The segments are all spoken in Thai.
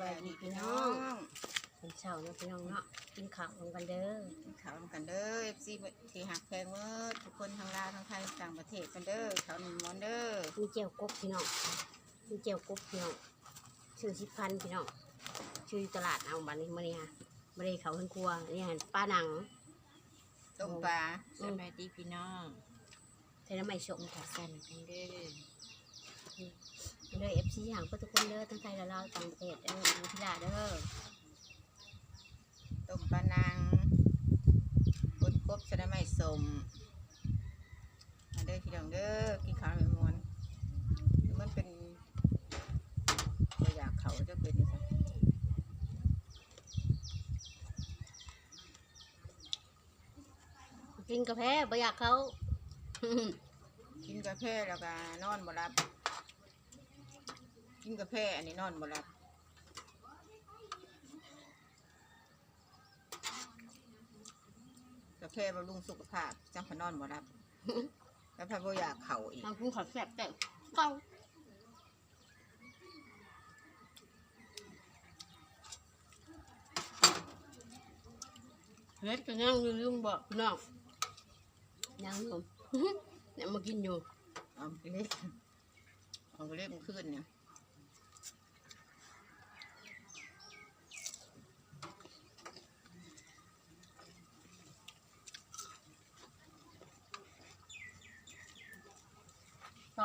บายดีพี่น้องเป็นเช้าเนาะพี่น้องเนาะกินข้าวลงกันเด้อข่าวนำกันเด้อ FC ที่หักแพงเมื่อทุกคนทั้งลาวทั้งไทยต่างประเทศกันเด้อข่าวหนึ่งม้อนเด้อมีเจียวกบพี่น้องมีเจียวกบพี่น้องชื่อสิบพันพี่น้องชื่ออยู่ตลาดเอาบันนี้มาเนี่ยมาเลยเขาขึ้นครัวนี่หันป้าหนังต้มปลาอืมสบายดีพี่น้องเทน้ำไม่ชมค่ะสั่นกันเด้อ เลยเอฟซีห่างเพื่อทุกคนเด้อทั้งไทยและลาวต่างประเทศเด้ออยู่ที่ลาเด้อต้มปลานางกดกบสะไดไม้สมมาเด้อพี่น้องเด้อกินข้าวหนึ่งม้อนมันเป็นตัวอยากเขาจะเป็นนี่สิกินกาแฟบ่อยากเขา กินกาแฟแล้วก็นอนบ่หลับ กินกาแฟอันนี้นอนบ่หลับกาแฟบำรุงสุขภาพจังพนอนบ่รับ แล้วพระบ่อยากเข่าอีก ทางคุณขอแซ่บแต่เก้าเฮ็ดก็ยังอยู่ลุงบอกพี่น้องยังอยู่ เนี่ยมากินอยู่ เอาไปเล็กเอาไปเล็กมันขึ้นเนี่ย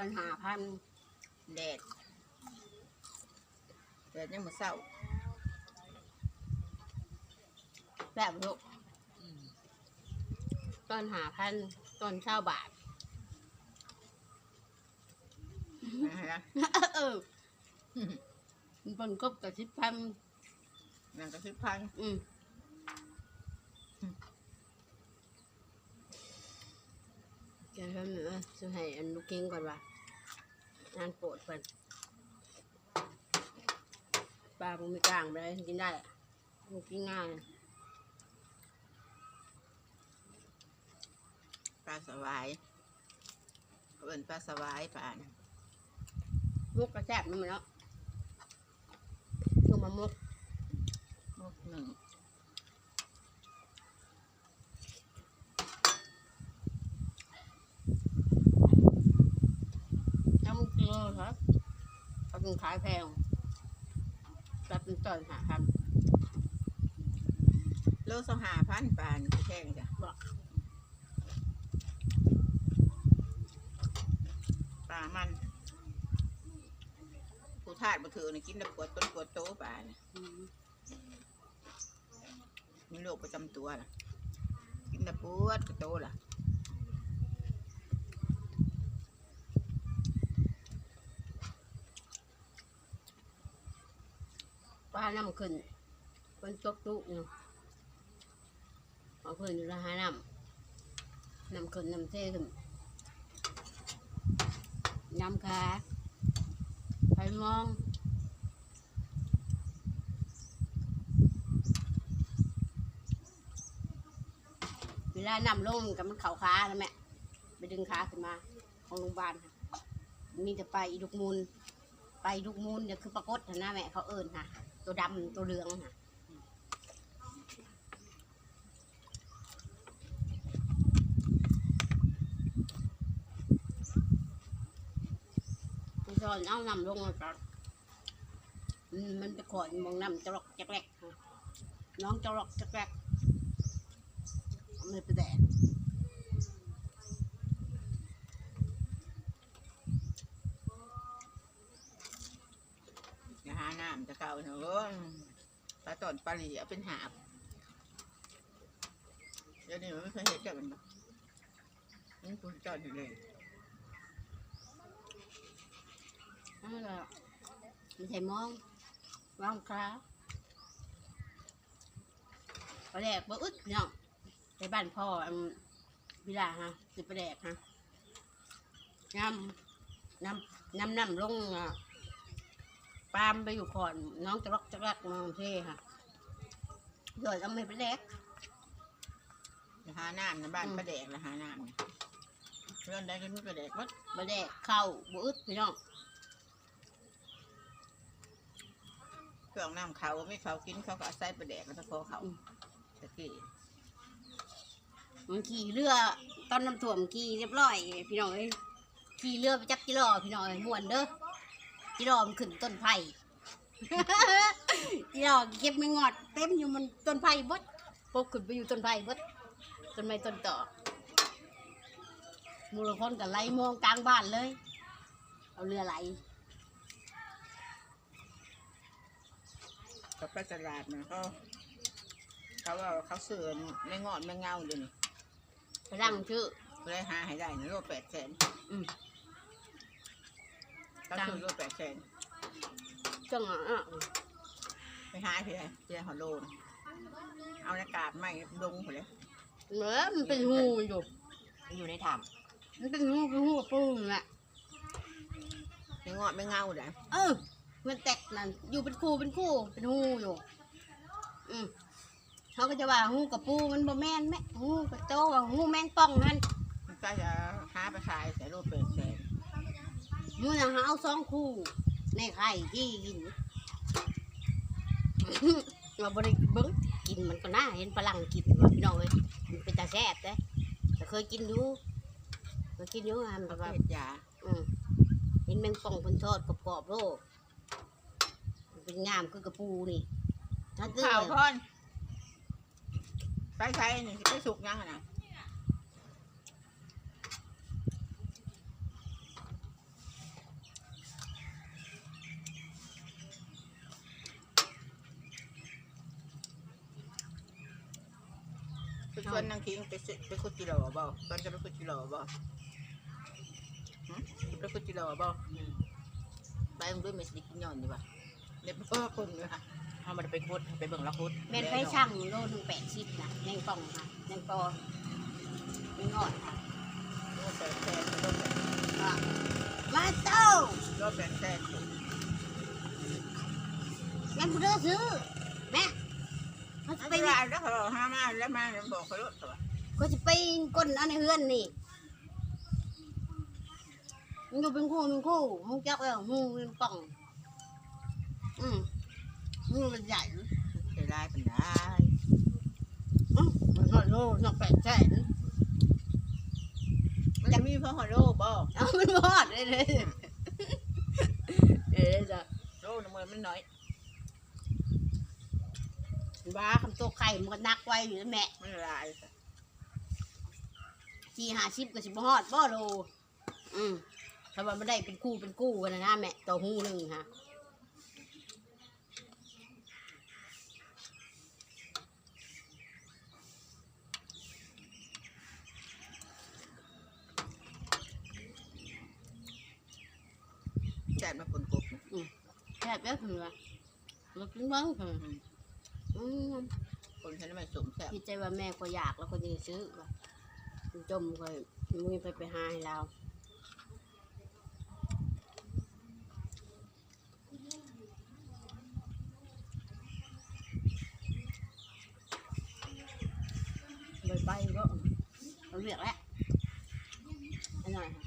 อนหาพันแดดแดดยังมาเศร้าแบบลูกตอนหาพันตอนเช่าบาทนะฮะเออมันเป็นกบกับสิบพันนั่นก็สิบพันอืม แกทำเหนือจะให้อันลูกเก่งก่อนว่ะงานโปรดเพิ่นปลาผมไม่กลางไปเลยกินได้อะมันกินง่ายปลาสวายเขาเอิ้นปลาสวายปลาน่ะมุกกระแซบนี่มันเนาะตัวมามุก มุกหนึ่ง น้ำกิโลครับเขาถึ งขายแพงรับเป็นต้นหาพันโลสองห้าพันปลานี่แพงจ้ะบอกปลามัน ผู้ทาสบ่ถือนี่กินแล้วปวดต้นปวดโตปลาเนี่ยอืมมีโรคประจำตัวล่ะ กินแล้วปวดกระโตล่ะ ปลาน้ำขึ้นเป็นตกตุกอยู่เอาขึ้นอยู่ละหาน้ำน้ำขึ้นน้ำเท่ขึ้นน้ำขาไปมองเวลานำลงกับมันเข่าขาแล้วแม่ไปดึงขาขึ้นมาของโรงพยาบาลค่ะมีแต่ไปอีลูกมูลไปลูกมูลเนี่ยคือปรากฏนนะแม่เขาเอิญค่ะ ตัวดำตัวเหลืองค่ะมันสอนเอานำลงมาก่อนมันมันไปขอยมองน้ำจะหลอกจะแกลกน้องจะหลอกจะแกลกเอามือไปแดด อย่าหา น้ำจะเก่าเนอะปลาตอนปลาหลีเอาเป็นหาบเดี๋ยวนี้มันไม่เคยเห็นกันมันบ่นี่คุณจอดอยู่เลยนั่นแหละไม่ใช่มองวางขาปลาแดกบ่อึดเนาะไปบ้านพ่ออันวิลาฮะสิปลาแดกฮะน้ำน้ำน้ำน้ำลงอะ ปามไปอยู่ก่อน น้องจะรักจะรักน้องเท่ค่ะเดี๋ยวเอาไม่ไปแดกอย่าหาน้ำนะบ้านอืมปลาแดกนะหาน้ำเนี่ยเรื่องใดก็มีปลาแดกวัดปลาแดกเข้าบ่อึดพี่น้องเคช่วงน้ำเขาไม่เขากินเขาก็เอาใส่ปลาแดกแล้วก็พอเขาตะกี้มันขี่เรือตอนน้ำท่วมขี่เรียบร้อย พี่น้องเอ้ยขี่เรือไปจับจิรอพี่น้องเอ้ยม่วนเด้อ จิรอมันขึ้นต้นไผ่จิรอเก็บไม่งอด เต็มอยู่มันต้นไผ่บดพกขึ้นไปอยู่ต้นไผ่บดต้นไม้ต้นต่อมูลคนกับไหลมองกลางบ้านเลย เอาเรือไหลเขาไปตลาดนะเขาเขาว่าเขาเสื่อไม่งอดไม่เงาเดี๋ยวนี้ไปร่างชื่อเลยหาให้ได้นะโลแปดแสนอืม เขาซื้อโลแปดแสนจังอะไปหาที่ไหนที่ไหนหัวโลนเอาอากาศไม่ดงหมดเลยเหมือนมันเป็นหูอยู่อยู่ในถ้ำมันเป็นหูเป็นหูปูนแหละไม่งอดไม่เงาเด้อเออมันแตกนั่นอยู่เป็นคู่เป็นคู่เป็นหูอยู่ อืมเขาก็จะว่าหูกับปูมันบ่แม่นแม่หูกับโตว่าหูแมงป่องนั่นมันก็จะหาไปขายใส่โลแปดแส นมูนะหาเอาสองคู่ในไข่ที่กินเราบริเบิ้งกินมันก็น่าเห็นฝรั่งกินว่าพี่น้องเลยมันเป็นตาแซ่บเด้แต่เคยกินอยู่เคยกินอยู่งานเขาแบบก็ว่าเห็ดยาอืมเห็นแมงป่องเป็นทอดกรอบๆโลมันเป็นงามคือกระปูนี่ถ้าเกิดข่าวพอนไปใช้นี่ไปสุกยังอะนะ ไปชวนนางคิงไปซื้อไปคุดจิโร่บ่ตอนจะไปคุดจิโร่บ่หึไปคุดจิโร่บ่ไปมึงด้วยไม่สิกินย้อนดีป่ะเด็กพ่อคนเลยค่ะเขามันไปคุดไปเบิ่งละคุดแม่นไฟช่างโลหนึงแปดสิบนะแมงป่องค่ะแมงปอแมงงอดค่ะโลแปดแสนโลแปดว่ามาเต้าโลแปดแสนแม่นผู้เด้อซื้อ เขาไม่จะไปเป็นไรแล้วเขาห้ามาแล้วมาแล้วบอกเขาลดตัวเขาจะไปก้นเอาในเฮือนนี่มันอยู่เป็นคู่เป็นคู่มึงจักแล้วมึงเป็นป่อง อืมมึงมันใหญ่ใช้ได้เป็นได้อื้อมันหอดโลหนักแปดแสนมันจะมีเพราะหัวโลบ่เอามันบอดเลยเลยเอ๊ะจ้ะโลน้ำมันมันน้อย ว่าคำตัวไข่มันก็นักไว้อยู่นะแม่มันละลายจีหาชิปก็สิบฮอดบ่โลอืมถ้าว่าไม่ได้เป็นคู่เป็นคู่กันนะนะแม่ตัวหูหนึ่งฮะแจกมาคนกบนะแค่แป๊บเดียวมันกินบ้างเถอะ อืมคนใช้ไม่สมแซ่บคิดใจว่าแม่ก็อยากแล้วก็จะซื้อว่ะมันจมก็มือไปไปหาให้เราไปไปก็เราเรียกแล้วอันหน่อยค่ะ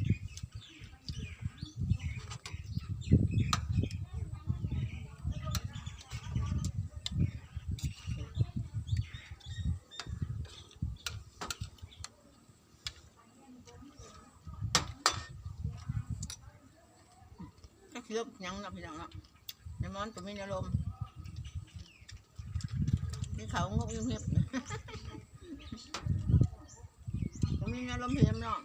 ก็ เชื่อยังนะพี่น้องเนาะในมอนตัวมีอารมณ์นี่เขางกยิ้มเหียบตัวมีอารมณ์เพียมน้อง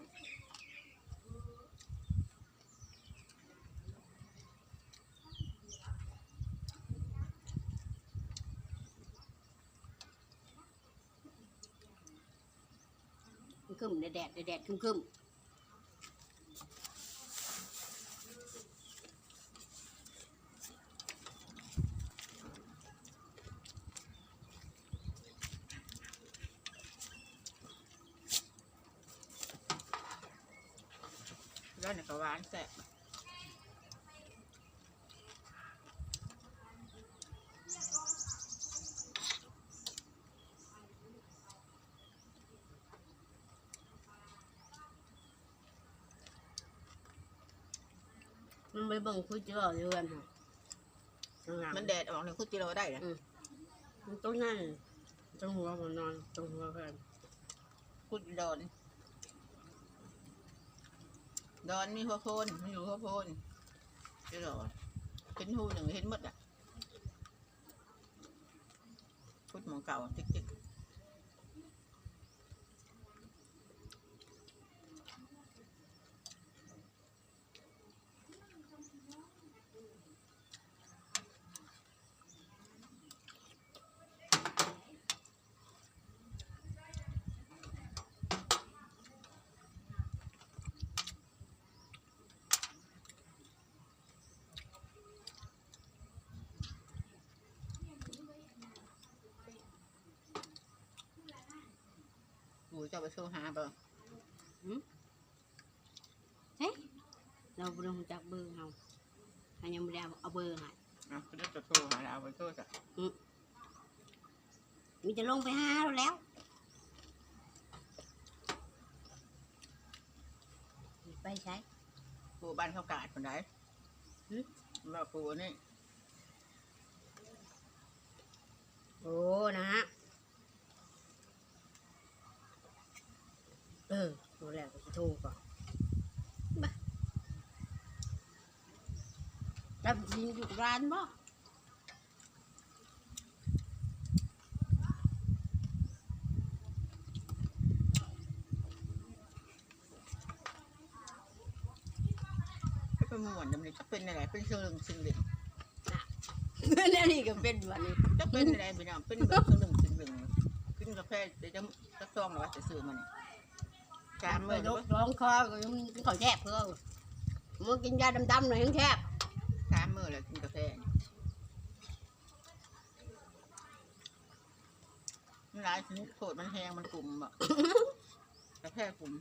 คึมๆแดดแดดแดดคึมคึม แล้วเนี่ยก็หวานแซ่บมันไปเบิ่งคุยเจอเรือนค่ะงามมันแดดออกเลยคุดกิโลได้นะมันต้นนั่นตรงหัวมันนอนตรงหัวเพื่อนคุดดอน ดอนมีหัวโพนมันอยู่หัวโพนเจ้าเห็นหูหนึ่งเห็นหมดอะพุดหมองเก่าติ๊กติ๊ก หูจะเอาไปโซหาเปล่าเราบ่ได้รู้จักเบอร์เฮาอันยังไม่ได้เอาเบอร์ให้อะก็จะโซหาแล้วเอาไปโซจ้ะมีจะลงไปหาเราแล้วไปใช้ปูบ้านเขากาดคนไหนหึว่าปูนี่ โอ้นะฮะเออดูแล้วก็จะโทรก่อนบ้า รับจริงอยู่ร้านบ่ให้เป็นหมวนดำนี้จะเป็นอะไรเป็นเชิงซึ่งหนึ่งแล้วนี่ก็เป็นวันนี้จะเป็นอะไรพี่น้องเป็นแบบเชิงหนึ่งซึ่งหนึ่งกินกาแฟเดี๋ยวจะจะซองหรือว่าจะซื้อมันจามไปมือยกร้องคอก็ยังกินข้าวแคบเพื่อมึงกินยาดำๆหน่อยยังแคบ จามมือแล้วกินกาแฟมัน หลายชนิดโคตรมันแห้งมันกลุ่มบ่กาแฟกลุ่ม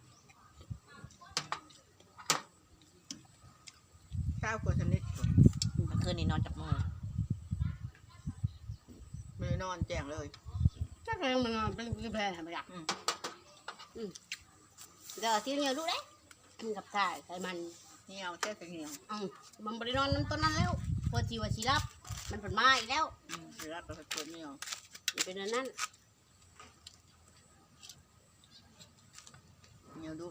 ข้าวกว่าชนิดเมื่อคืนนี้นอนจับมือไม่ได้นอนแจ้งเลย chắc là mình làm bên cái bè này mày đặt Ừ. ừ. giờ tiêu nhiều lúc đấy mình gặp thải thải mình เหี่ยวแค่เหี่ยว ừ. mình bật non năm tuần ăn léo vừa chiều và chỉ lắp mình phần mai léo อืมเดี๋ยวรับไปตัวเหี่ยว để bên นั้น เหี่ยวดุ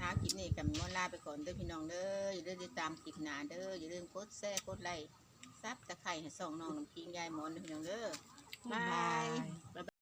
หาคลิปนี้กับมอลาไปก่อนเด้อพี่น้องเด้ออย่าลืมติดตามคลิปหน้าเด้ออย่าลืมกดแชร์กดไลค์ซับตะไคร้ให้ส่องน้องน้ำพิงยายหมอนเด้อพี่น้องเด้อบ๊ายบายบ๊ายบาย